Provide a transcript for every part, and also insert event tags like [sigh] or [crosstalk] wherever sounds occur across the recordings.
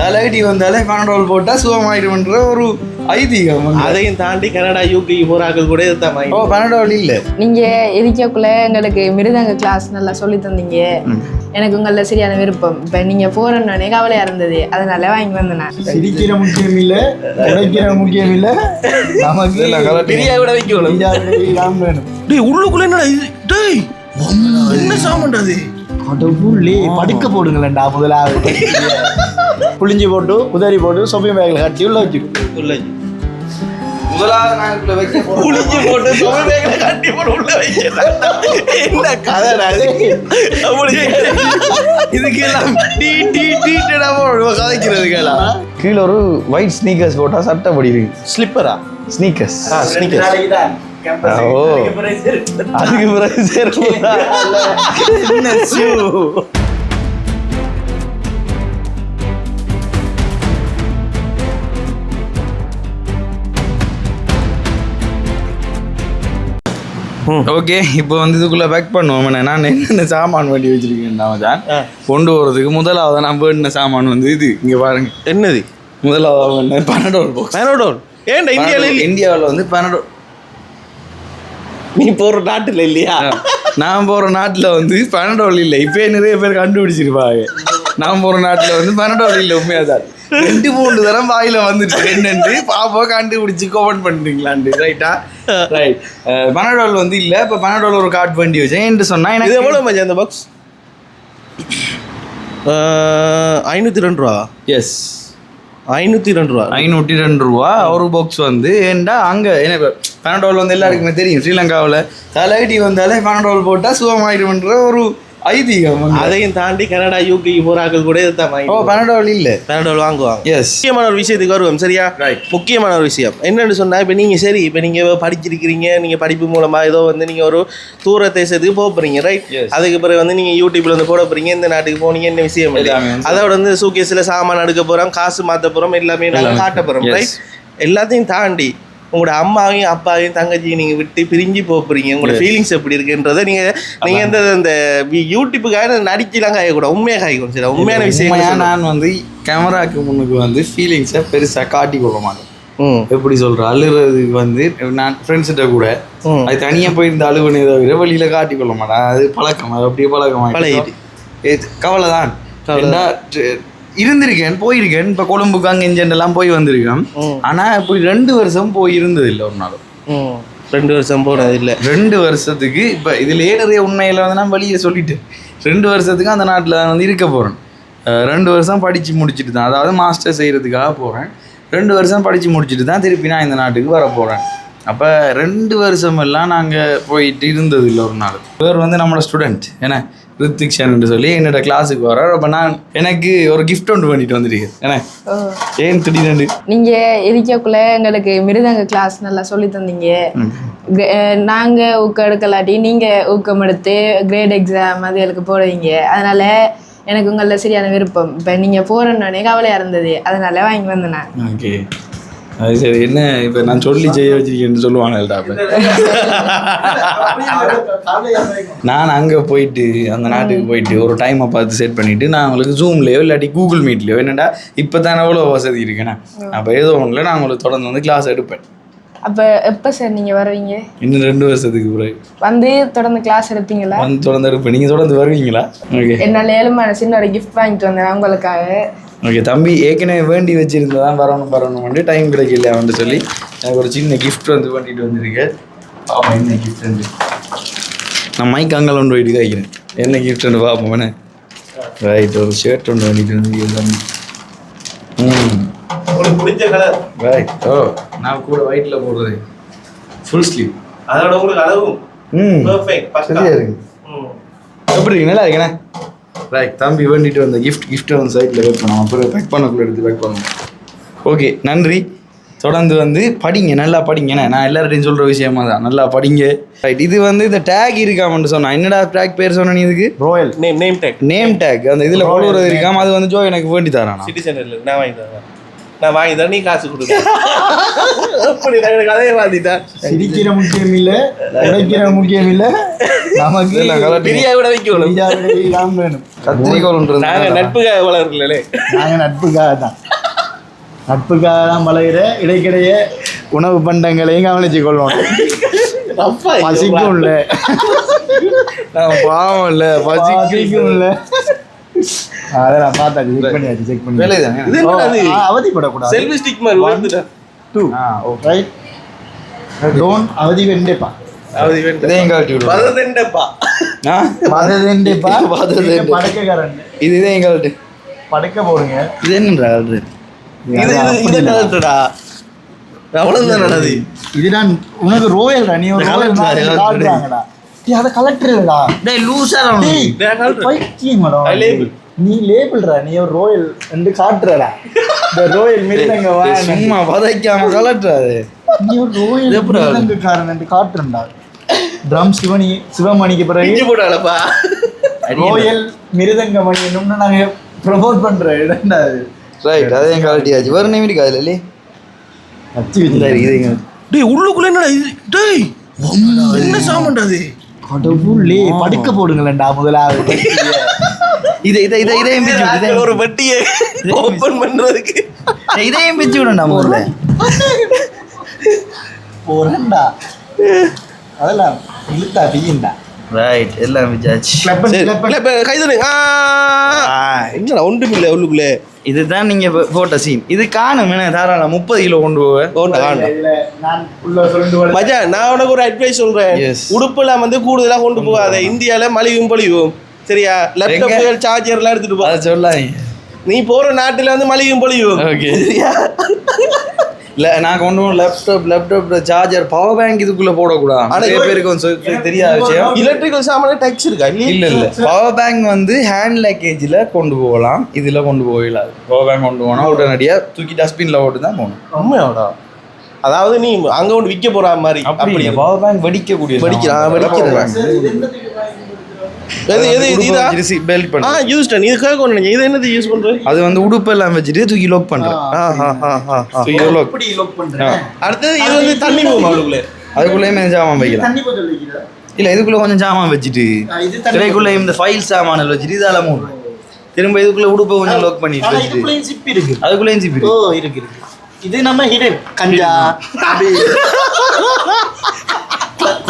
தலையடி வந்தாலே பன்னெண்டு போட்டா சுகமாயிடும்ன்ற ஒரு ஐதீகம். அதையும் தாண்டி கனடா யூகே போறாக்கள் கூட இதுதான் ஓ பன்னெண்டு இல்ல. நீங்க இருக்கக்குள்ள எங்களுக்கு மிருதங்க கிளாஸ் நல்லா சொல்லி தந்தீங்க. எனக்கு உங்கள சரியான விருப்பம். இப்ப நீங்க போறேன்னு கவலையா இருந்தது. அதனால வாங்கி வந்தேன். சிரிக்கிற முக்கியம் இல்ல உடைக்கிற முக்கியம் இல்ல. நமக்கு. பிரியா கூட வைக்கணும். இல்லாம வேணும். டேய் உள்ளுக்குள்ள என்னடா இது? டேய் என்ன சாமான்டா அது கடவுளே படுக்க போடுங்களேன்டா முதலாவது. புளிஞ்சு போட்டு உதறி போட்டு சொப்பி பேக்கில் கட்டி உள்ள வச்சு. உள்ள. புளிஞ்சு போட்டு பேக்ல கட்டி போட்டு உள்ள வைக்கிறேன் என்ன கதைடா அது அப்படி இதுக்கு எல்லாம் டீ டீ டீ கதைக்கிறதுக்கெல்லாம். கீழே ஒரு ஒயிட் ஸ்னீக்கர்ஸ் போட்டா சட்டப்படி இருக்கு. ஸ்லிப்பரா ஸ்னீக்கர்ஸ் ஸ்னீக்கர்ஸ் அதுக்கு? என்ன shoe? ஓகே இப்போ வந்து இதுக்குள்ள பேக் பண்ணுவோம். என்ன, நான் என்னென்ன சாமான் வேண்டி வச்சிருக்கேன் தான். கொண்டு போறதுக்கு முதலாவது நான் வேண்டின சாமான் வந்து இது? இங்க பாருங்க. என்னது? முதலாவது பன்னெண்டோர் பாக்ஸ் மேனோடோன் ஏன்டா இந்தியால இல்ல? இந்தியாவில் வந்து பன்னெண்டோ நீ போற நாட்டுல இல்லையா? நான் போற நாட்டுல வந்து பன்னெண்டோல் இல்லை. இப்பயே நிறைய பேர் கண்டுபிடிச்சிருப்பாங்க. நான் போற நாட்டுல வந்து பன்னெண்டோல் இல்லை உண்மையா தான் ரெண்டு மூணு தரம் வாயில வந்துட்டு என்னன்னு பாப்பா கண்டுபிடிச்சு கமெண்ட் பண்றீங்களாண்டு ரைட்டா ரைட் பன்னெண்டோல் வந்து இல்ல. இப்ப பன்னெண்டோல் ஒரு கார்டு வண்டி வச்சேன். என்று சொன்னா எனக்கு எவ்வளவு மச்சான் அந்த பாக்ஸ் ஐநூத்தி ரெண்டு ரூபா? எஸ் ஐநூத்தி ரெண்டு ரூபா. ஐநூற்றி ரெண்டு ரூபா ஒரு பாக்ஸ் வந்து. ஏன்டா அங்கே என்ன இப்போ பன்னெண்டோல் வந்து எல்லாருக்குமே தெரியும். ஸ்ரீலங்காவில் தலையடி வந்தாலே பனடோல் போட்டால் சுகமாயிருமன்ற ஒரு ஐதீகம். அதையும் தாண்டி கனடா யூகே போறாக்கள் கூட இதுதான் ஓ பன்னெண்டோல் இல்லை கனடாவில் வாங்குவாங்க எஸ் முக்கியமான ஒரு விஷயத்துக்கு வருவோம் சரியா. முக்கியமான ஒரு விஷயம் என்னன்னு சொன்னா இப்போ நீங்க சரி இப்போ நீங்க படிச்சிருக்கிறீங்க நீங்க படிப்பு மூலமா ஏதோ வந்து நீங்க ஒரு தூர தேசத்துக்கு போக போறீங்க ரைட். அதுக்கு பிறகு வந்து நீங்க யூடியூப்ல வந்து போட போறீங்க இந்த நாட்டுக்கு போனீங்க என்ன விஷயம் இல்லை அதோட வந்து சூகேஸ்ல சாமான் எடுக்க போறோம் காசு மாத்த போறோம் எல்லாமே நாங்க எல்லாமே. காட்ட போறோம். ரைட் எல்லாத்தையும் தாண்டி உங்களோட அம்மாவையும் அப்பாவையும் தங்கச்சியும் நீங்க விட்டு பிரிஞ்சு போக போறீங்க. உங்களோட. ஃபீலிங்ஸ் எப்படி இருக்குன்றதை நீங்க நீங்க இந்த இந்த யூடியூப்புக்காக நடிக்கலாம் காயக்கூடாது. உண்மையா காய்க்கணும் சரி உண்மையான விஷயம் நான் வந்து கேமராக்கு முன்னுக்கு வந்து ஃபீலிங்ஸை பெருசாக காட்டி கொள்ள மாட்டேன். எப்படி சொல்ற? அழுறதுக்கு வந்து நான் ஃப்ரெண்ட்ஸ்கிட்ட கூட. அது தனியாக போயிருந்த அழுவனே தவிர வெளியில காட்டி கொள்ள மாட்டேன். அது பழக்கம். அது அப்படியே பழக்கம். கவலை. தான் இருந்திருக்கேன் போயிருக்கேன். இப்போ கொழும்புக்கு அங்கே இஞ்செண்டெல்லாம் போய் வந்திருக்கேன். ஆனா இப்படி ரெண்டு வருஷம் போய் இருந்தது இல்லை ஒரு நாள் ம் ரெண்டு வருஷம் போனது இல்லை. ரெண்டு வருஷத்துக்கு இப்போ இதுலயே நிறைய உண்மையில வந்து நான் வெளியே சொல்லிட்டேன் ரெண்டு வருஷத்துக்கு அந்த நாட்டில் வந்து இருக்க போகிறேன் ரெண்டு வருஷம் படித்து முடிச்சுட்டு தான் அதாவது மாஸ்டர் செய்கிறதுக்காக போகிறேன் ரெண்டு வருஷம் படித்து முடிச்சுட்டு தான் திருப்பி நான் இந்த நாட்டுக்கு வர போகிறேன் அப்போ ரெண்டு வருஷம் எல்லாம் நாங்கள் போயிட்டு இருந்தது இல்லை ஒரு நாள். இவர் வந்து நம்மளோட ஸ்டூடெண்ட் என்ன? ரித்திக் ஷன் சொல்லி என்னோட கிளாஸுக்கு வர்றார். அப்போ நான் எனக்கு ஒரு கிஃப்ட் ஒன்று பண்ணிட்டு வந்துருக்கேன் என்ன. ஏன் திடீர்னு நீங்க இருக்கக்குள்ள எங்களுக்கு மிருதங்க கிளாஸ் நல்லா சொல்லி தந்தீங்க. கிர- அஹ் நாங்க ஊக்கம் எடுக்கலாட்டி நீங்க ஊக்கம் எடுத்து கிரேட் எக்ஸாம் அதுகளுக்கு போடுவீங்க. அதனால எனக்கு உங்கள சரியான விருப்பம். இப்ப நீங்க போறேன்னு கவலையா இருந்தது. அதனால வாங்கி வந்தேன் அது சரி என்ன இப்போ நான் சொல்லி செய்ய வச்சிருக்கேன்னு சொல்லுவாங்கல்டா அப்போ. நான் அங்கே போயிட்டு அந்த நாட்டுக்கு போயிட்டு ஒரு டைமை பார்த்து செட் பண்ணிவிட்டு நான் உங்களுக்கு ஜூம்லேயோ இல்லாட்டி கூகுள் மீட்லேயோ என்னடா இப்போ தானே எவ்வளோ வசதி இருக்குண்ணா அப்போ ஏதோ ஒன்றில் நான் உங்களுக்கு தொடர்ந்து வந்து கிளாஸ் எடுப்பேன். அப்ப எப்ப சார் நீங்க வருவீங்க? இன்னும் ரெண்டு வருஷத்துக்கு பிறகு. வந்து தொடர்ந்து கிளாஸ் எடுப்பீங்களா? வந்து தொடர்ந்து எடுப்பேன். நீங்கள் தொடர்ந்து வருவீங்களா? ஓகே என்னால ஏழுமான சின்ன ஒரு கிஃப்ட் வாங்கிட்டு வந்தேன் உங்களுக்காக. ஓகே தம்பி ஏற்கனவே வேண்டி வச்சிருந்தா தான் வரணும் வரணும் வந்து டைம் கிடைக்கல வந்து சொல்லி எனக்கு ஒரு சின்ன கிஃப்ட் வந்து பண்ணிட்டு வந்திருக்கேன் பாப்போம் என்ன கிஃப்ட் வந்து நான் மைக் அங்கே ஒன்று போயிட்டு காய்க்கிறேன் என்ன கிஃப்ட் ஒன்று பார்ப்போம் ரைட் ஒரு ஷர்ட் ஒன்று பண்ணிட்டு வந்து ம். உங்களுக்கு பிடிச்ச கலர் ரைட் ஓ நான் கூட ஒயிட்டில் போடுறது ஃபுல் ஸ்லீவ் அதோட உங்களுக்கு அளவும் ம். Perfect, பக்கா. சரியா இருக்கு. ம். எப்படி இருக்கு? நல்லா இருக்கேண்ணே ரைட் தம்பி வேண்டிட்டு வந்த கிஃப்ட் கிஃப்ட்டை வந்து சைட்டில் பேக் பண்ணுவோம் அப்புறம் பேக் பண்ணக்குள்ள எடுத்து பேக் பண்ணுவோம். ஓகே நன்றி. தொடர்ந்து வந்து படிங்க நல்லா படிங்கண்ணே நான் எல்லார்ட்டையும் சொல்கிற விஷயமா தான் நல்லா படிங்க. ரைட் இது வந்து இந்த டேக் இருக்காமன்னு சொன்னா என்னடா டேக் பேர் சொன்ன நீ இதுக்கு? Royal name name tag name tag அந்த இதில் ஃபாலோவர் இருக்காம அது வந்து ஜோ எனக்கு வேண்டி தரானா? சிட்டி சென்டர்ல நான் வாங்கி தரேன். நான் வாங்கி தரேன் நீ காசு கொடுக்க அப்படி எனக்கு கதையை மாத்திட்டேன் சிரிக்கிற முக்கியம் இல்ல உடைக்கிற முக்கியம் இல்ல. நமக்கு பிரியா விட வைக்கணும் எல்லாம் வேணும். கத்திரிக்கோள்ன்றது நாங்க நட்புக்காக வளர்க்கலே நாங்க நட்புக்காக தான். நட்புக்காக தான் பழகிற இடைக்கிடையே உணவு பண்டங்களையும் கவனிச்சு கொள்வோம். பசிக்கும் இல்ல. நான் பாவம் இல்ல பசிக்கு பசிக்கும் இல்ல. அதை நான் பார்த்தாச்சு செக் பண்ணியாச்சு செக் பண்ணி வேலை தானே இது என்னடா இது? அவதிப்படக்கூடாது. செல்ஃபி ஸ்டிக் மாதிரி வந்துட்டேன் டூ ரைட் டோன்ட் அவதி வெண்டேப்பா அது வேண்டாம் இதையும் கழட்டி விடுவோம் பததெண்டப்பா ஆ? பததெண்டேப்பா பததெண்டு. [laughs] படக்கக்காரன். இது இதையும் கழட்டு. படக்க போடுங்க. இது என்னன்றா கழட்டு இது இது கலட்டுடா அவ்வளவுதான் இதுதான் உனக்கு ரோயல் டேய் அதை கலெக்டர் இல்லடா. டேய் லூசா டேய். பைத்தியமாடா. அது. நீ லேபிள்ரா நீ ஒரு ரோயல் என்று காட்டுறடா. இந்த ரோயல் மிருதங்க வா சும்மா பதைக்காம கலட்டுறாது நீ ஒரு ரோயல் அது? மிருதங்கக்காரன் என்று காட்டுறா ட்ரம் சிவனி சிவமணிக்கு பிறகு இஞ்சி போட்டாலப்பா ரோயல் மிருதங்க மணி என்னும்னு நாங்க ப்ரமோட் பண்ற இடம்டா அது ரைட் வேறு நேம் இந்த வச்சு இதையும். கழட்டு. டேய் உள்ளுக்குள்ள என்னடா இது? டேய் என்ன சாமான்டா அது? கடவுளே படுக்க போடுங்களேன்டா முதலாவது. இதை இதை இதை இதையும் பிச்சு விடு, இதையும் ஒரு வட்டியை ஓபன் பண்றதுக்கு. இதையும் பிச்சு விடண்டா முதல்ல. போறேன்டா. அதெல்லாம் இழுத்தா பிய்யண்டா ரைட் எல்லாம் பிச்சாச்சு கிளப்பன் சரி, கிளப்பன் இல்ல, இப்ப கை தருங்க. ஆ. என்னடா ஒன்றும் இல்லை உள்ளுக்குள்ளே. இதுதான் நீங்க போட்ட சீன் இது காணும் தாராளம் முப்பது கிலோ கொண்டு போவ. கொண்டு வாங்க. இல்ல நான் உனக்கு ஒரு அட்வைஸ் சொல்றேன். Yes. உடுப்புலாம் வந்து கூடுதலா கொண்டு போகாத. இந்தியால மலிவும் பொழிவும் சரியா? லேப்டாப் சார்ஜர் எல்லாம் எடுத்துட்டு போ. சொல்லாங்க நீ போற நாட்டுல வந்து மலிவும் பொழிவும் ஓகே சரியா? [laughs] நான் கொண்டு போன laptop laptop charger power bank இதுக்குள்ள போடக்கூடாது நிறைய பேருக்கு வந்து தெரியாத விஷயம். எலக்ட்ரிக்கல் சாமான டச் இருக்கா? இல்ல இல்ல பவர் பேங்க் வந்து ஹேண்ட் லக்கேஜ்ல கொண்டு போகலாம். இதுல கொண்டு போகலாது பவர் பேங்க் கொண்டு போனா உடனடியா தூக்கி டஸ்ட்பின்ல போட்டு தான் போகணும். உண்மையாடா. அதாவது நீ அங்க ஒன்று விற்க போற மாதிரி. அப்படி அப்படி பவர் பேங்க் வெடிக்கக்கூடிய வெடிக்கிறான், வெடிக்கிறான். எது எது இது? பெல்ட் ஆ பண்ண யூஸ் இது கேட்க நினைச்சேன் இது என்னது யூஸ் பண்ற அது வந்து உடுப்பு எல்லாம் வச்சுட்டு தூக்கி லோக் பண்றேன் ஆ ஆ ஆ ஆ. தூக்கி லோக் எப்படி லோக் இது வந்து தண்ணி போகும். ஜாமான் வைக்கலாம். தண்ணி போட்டு வைக்கிறா இல்ல இதுக்குள்ள கொஞ்சம் ஜாமான் வச்சுட்டு இது தண்ணி திரைக்குள்ள இந்த ஃபைல் சாமான்கள் வச்சுட்டு இதால திரும்ப இதுக்குள்ள உடுப்பை கொஞ்சம் லோக் பண்ணிட்டு வச்சுட்டு. இருக்கு. அதுக்குள்ளேயும் ஜிபி ஓ இருக்கு இருக்கு. இது நம்ம ஹிடன் கஞ்சா. அப்படி. [laughs]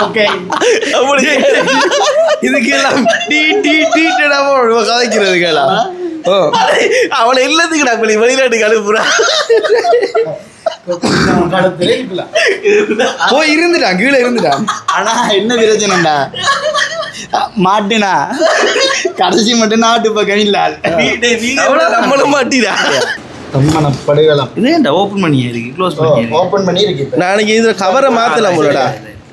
ஓகே அப்படி. [laughs] [laughs] இதுக்கு எல்லாம் டீ டீ டீ கதைக்கிறதுக்கெல்லாம் ஓ. அவளை இல்லத்துக்குடா வெளி வெளிநாட்டுக்கு அனுப்புறா. காலத்துல இருக்கலாம் போய் இருந்துட்டான் கீழே இருந்துட்டான் ஆனா என்ன பிரச்சனைடா? மாட்டுனா? கடைசி மட்டும் நாட்டு பக்கம் இல்ல. நம்மளும் மாட்டிடா. தம்மன படுகலாம் இது ஓப்பன் பண்ணி இருக்கு க்ளோஸ் பண்ணி ஓபன் பண்ணி இருக்கு நாளைக்கு இதுல கவரை மாத்தலாம் போலடா.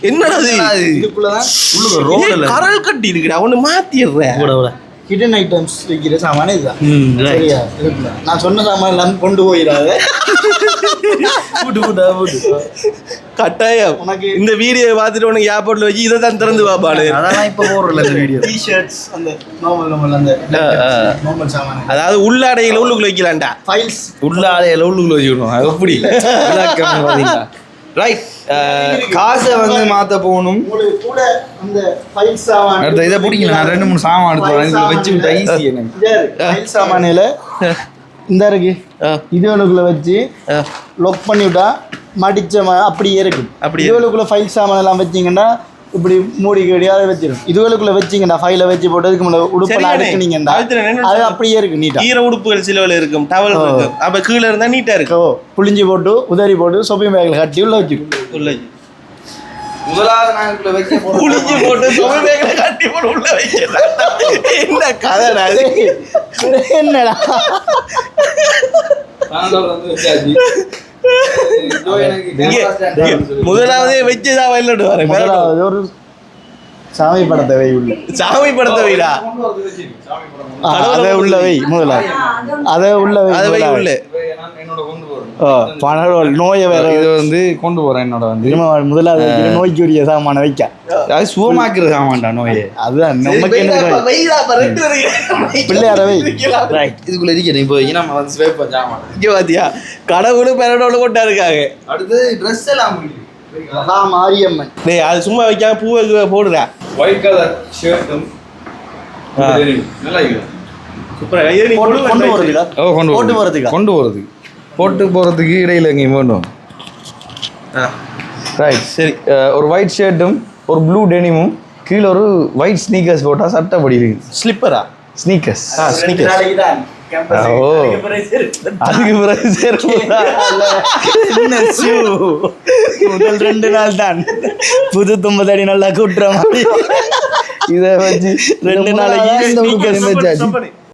என்னடா இது? இதுக்குள்ளதான் உள்ளுக்கு ரோட்ல கரல் கட்டி இருக்குடா ஒண்ணு மாத்திடுறேன். கூட கூட ஹிடன் ஐட்டம்ஸ் விற்கிற சாமான இதுதான். சரியா? நான் சொன்ன சாமான் எல்லாம் கொண்டு போயிடாத. கட்டாயம். உனக்கு இந்த வீடியோ பார்த்துட்டு உனக்கு ஏர்போர்ட்ல வச்சு இதை தான் திறந்து பாப்பாடு அதெல்லாம் இப்ப போடுறல இந்த வீடியோ. டிஷர்ட்ஸ் அந்த நார்மல் நார்மல் அந்த நார்மல் சாமான. அதாவது உள்ளாடையில உள்ளுக்குள்ள வைக்கலாம்டா. ஃபைல்ஸ் உள்ள ஆளையில உள்ளுக்குள்ள வச்சு விடுவோம் அது எப்படி? [laughs] ரைட் காசை வந்து மாத்த போகணும். அடுத்த இதை பிடிக்கல நான் ரெண்டு மூணு சாமான் எடுத்து இதுல வச்சு விட்டா ஈஸி எனக்கு. ஃபைல் சாமானில இந்த இருக்கு. ஆ. இதுவனுக்குள்ள வச்சு. லொக் பண்ணி விட்டா மடிச்ச அப்படியே இருக்கு. அப்படியே இதுவளுக்குள்ள ஃபைல் சாமான் எல்லாம் வச்சீங்கன்னா இப்படி மூடி கடி அதை வச்சிடும் இதுவளுக்குள்ள வச்சீங்கடா ஃபைல வச்சு போட்டு அதுக்கு முன்னாடி உடுப்பெல்லாம் என்ன அது அப்படியே இருக்கு நீட்டா ஈர உடுப்புகள் சிலவில் இருக்கும் டவல் இருக்கும். அப்ப கீழே இருந்தா நீட்டா இருக்கும் ஓ புளிஞ்சி போட்டு உதறி போட்டு சொப்பி பேக்கில் கட்டி உள்ள வச்சுக்கும் உள்ள முதலாவது வைக்க புளிஞ்சு போட்டு சுமை பேக்கில கட்டி போட்டு உள்ள வைக்கலாம் என்ன கதைடா அது என்னடா? முதலாவதே வச்சுதான் வெளியிட்டு வரேன் முதலாவது ஒரு சாமி படத்தை வை உள்ள. சாமி படத்தை வைடா? அதை உள்ள வை முதல்ல அதை உள்ள வை. அதை வை. உள்ள இதை நான் என்னோட கொண்டு போறேன் ஓ பணரோல் நோயை வேற இது வந்து கொண்டு போறேன் என்னோட வந்து. முதலாவது நோய்க்குரிய சாமான வைக்க. அது சுகமாக்குறது ஆமாண்டா நோயே. அதுதான் நமக்கு? பிள்ளையாரவை ரைட் இதுக்குள்ள இருக்கணும் இப்போ நம்ம வந்து ஸ்வேப்பா ஜாமான் இங்கே பாத்தியா? கடவுளும் பெரடோல கொண்டா இருக்காங்க அடுத்து ட்ரெஸ் எல்லாம் மகா மாரியம்மன். டேய் அது சும்மா வைக்காம பூவை போடுறா. ஒயிட் கலர் ஷர்ட்டும். நல்லா சூப்பரா கொண்டு கொண்டு கொண்டு வர போறதுக்கா? ஓ கொண்டு போறதுக்கா. கொண்டு போகிறதுக்கு போட்டு போகிறதுக்கு இடையில எங்கேயும் வேணும். ரைட் சரி. ஒரு ஒயிட் ஷர்ட்டும் ஒரு ப்ளூ டெனிமும் கீழே ஒரு ஒயிட் ஸ்னீக்கர்ஸ் போட்டால் சட்டப்படி இருக்கு. ஸ்லிப்பரா ஸ்னீக்கர்ஸ் ஆ ஸ்னிக்கர்ஸ் ஓ. அதுக்கு பிறகு shoe? முதல் ரெண்டு நாள் தான். புது தும்பதடி நல்லா குட்டுற மாதிரி. இதை வச்சு ரெண்டு நாளைக்கு